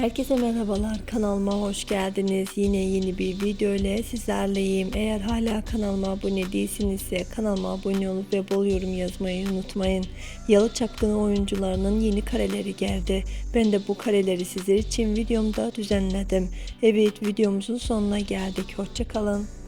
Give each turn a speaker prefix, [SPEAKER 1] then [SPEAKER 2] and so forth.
[SPEAKER 1] Herkese merhabalar kanalıma hoş geldiniz. Yine yeni bir video ile sizlerleyim. Eğer hala kanalıma abone değilsinizse kanalıma abone olup ve bol yorum yazmayı unutmayın. Yalı Çapkını oyuncularının yeni kareleri geldi. Ben de bu kareleri sizler için videomda düzenledim. Evet videomuzun sonuna geldik. Hoşçakalın.